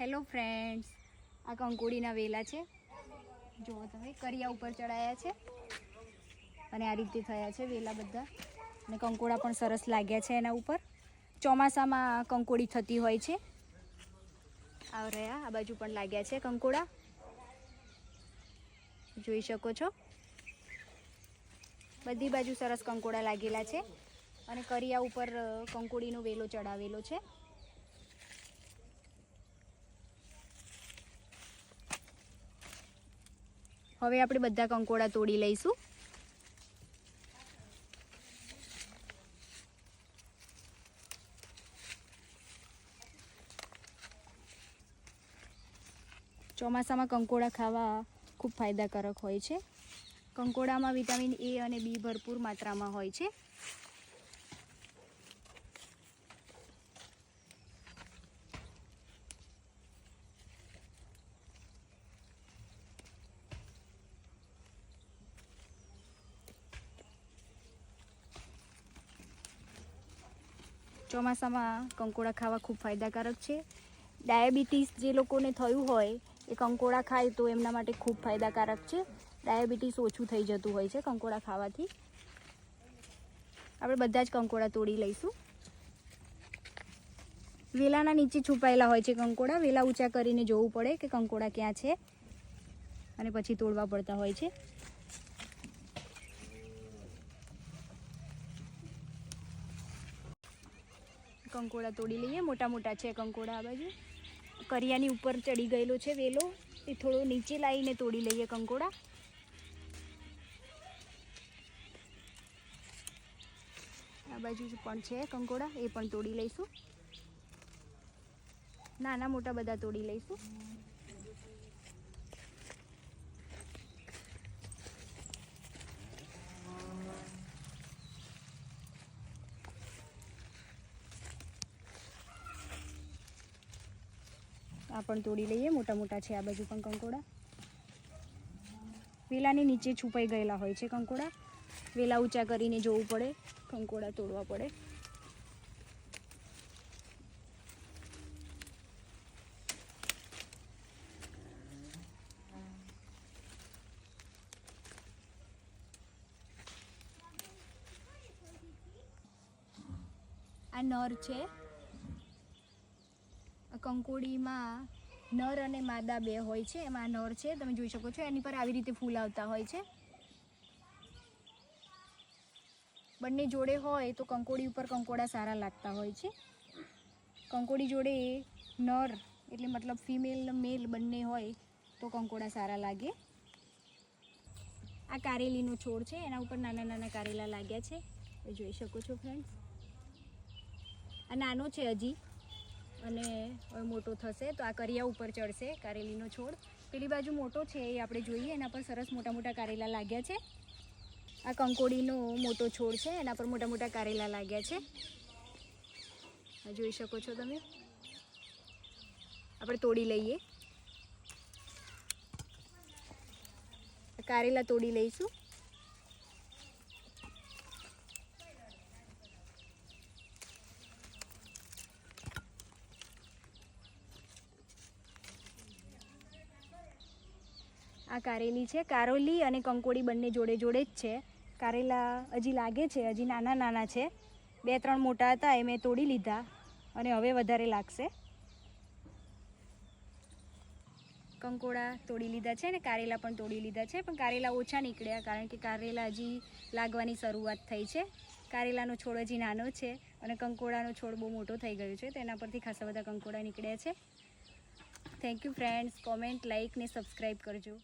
Hello friends, આ કંકોડીના વેલા છે. જુઓ તમે, કરિયા ઉપર ચડાયા છે. અને આ રીતે થયા છે વેલા બધા. અને કંકોડા પણ સરસ લાગ્યા છે એના ઉપર. ચોમાસામાં કંકોડી થતી હોય છે. આવ રહ્યા, આ બાજુ પણ લાગ્યા છે કંકોડા. જોઈ શકો છો. બધી બાજુ સરસ કંકોડા લાગેલા છે. અને કરિયા ઉપર કંકોડીનો વેલો ચડાવેલો છે. હવે આપણે બધા કંકોડા તોડી લઈશું. ચોમાસામાં કંકોડા ખાવા ખૂબ ફાયદાકારક હોય છે. કંકોડામાં વિટામિન એ અને બી ભરપૂર માત્રામાં હોય છે. ચોમાસામાં કંકોડા ખાવા ખૂબ ફાયદાકારક છે. ડાયાબિટીસ જે લોકોને થયું હોય, એ કંકોડા ખાય તો એમના માટે ખૂબ ફાયદાકારક છે. ડાયાબિટીસ ઓછું થઈ જતું હોય છે કંકોડા ખાવાથી. આપણે બધા જ કંકોડા તોડી લઈશું. વેલાના નીચે છુપાયેલા હોય છે કંકોડા. વેલા ઊંચા કરીને જોવું પડે કે કંકોડા ક્યાં છે અને પછી તોડવા પડતા હોય છે. કંકોડા તોડી લઈએ, મોટા મોટા છે કંકોડા આ બાજુ. કરિયાની ઉપર ચડી ગયેલો છે વેલો, એ થોડો નીચે લાવીને તોડી લઈએ કંકોડા. આ બાજુ પણ છે કંકોડા, એ પણ તોડી લઈશું. નાના મોટા બધા તોડી લઈશું. આ પણ તોડી લઈએ. મોટા મોટા છે આ બાજુ પણ કંકોડા. વેલાની નીચે છુપાઈ ગયેલા હોય છે કંકોડા. વેલા ઊંચા કરીને જોવું પડે. કંકોડા તોડવા પડે. આ નર છે. કંકોડીમાં નર અને માદા બે હોય છે. એમાં નર છે, તમે જોઈ શકો છો. એની પર આવી રીતે ફૂલ આવતા હોય છે. બંને જોડે હોય તો કંકોડી ઉપર કંકોડા સારા લાગતા હોય છે. કંકોડી જોડે નર એટલે મતલબ ફિમેલ મેલ બંને હોય તો કંકોડા સારા લાગે. આ કારેલીનો છોડ છે. એના ઉપર નાના નાના કારેલા લાગ્યા છે. જોઈ શકો છો ફ્રેન્ડ્સ આ નાનો છે હજી. અને હવે મોટો થશે તો આ કરિયા ઉપર ચડશે કારેલીનો છોડ. પેલી બાજુ મોટો છે એ આપણે જોઈએ, એના પર સરસ મોટા મોટા કારેલા લાગ્યા છે. આ કંકોડીનો મોટો છોડ છે, એના પર મોટા મોટા કારેલા લાગ્યા છે. જોઈ શકો છો તમે. આપણે તોડી લઈએ. કારેલા તોડી લઈશું. આ કારેલી છે. કારોલી અને કંકોડી બંને જોડે જોડે જ છે. કારેલા હજી લાગે છે. હજી નાના નાના છે. બે ત્રણ મોટા હતા, એ મેં તોડી લીધા અને હવે વધારે લાગશે. કંકોડા તોડી લીધા છે ને કારેલા પણ તોડી લીધા છે. પણ કારેલા ઓછા નીકળ્યા કારણ કે કારેલા હજી લાગવાની શરૂઆત થઈ છે. કારેલાનો છોડ હજી નાનો છે અને કંકોડાનો છોડ બહુ મોટો થઈ ગયો છે. તેના પરથી ખાસા બધા કંકોડા નીકળ્યા છે. Thank you friends comment like ને સબસ્ક્રાઈબ કરજો.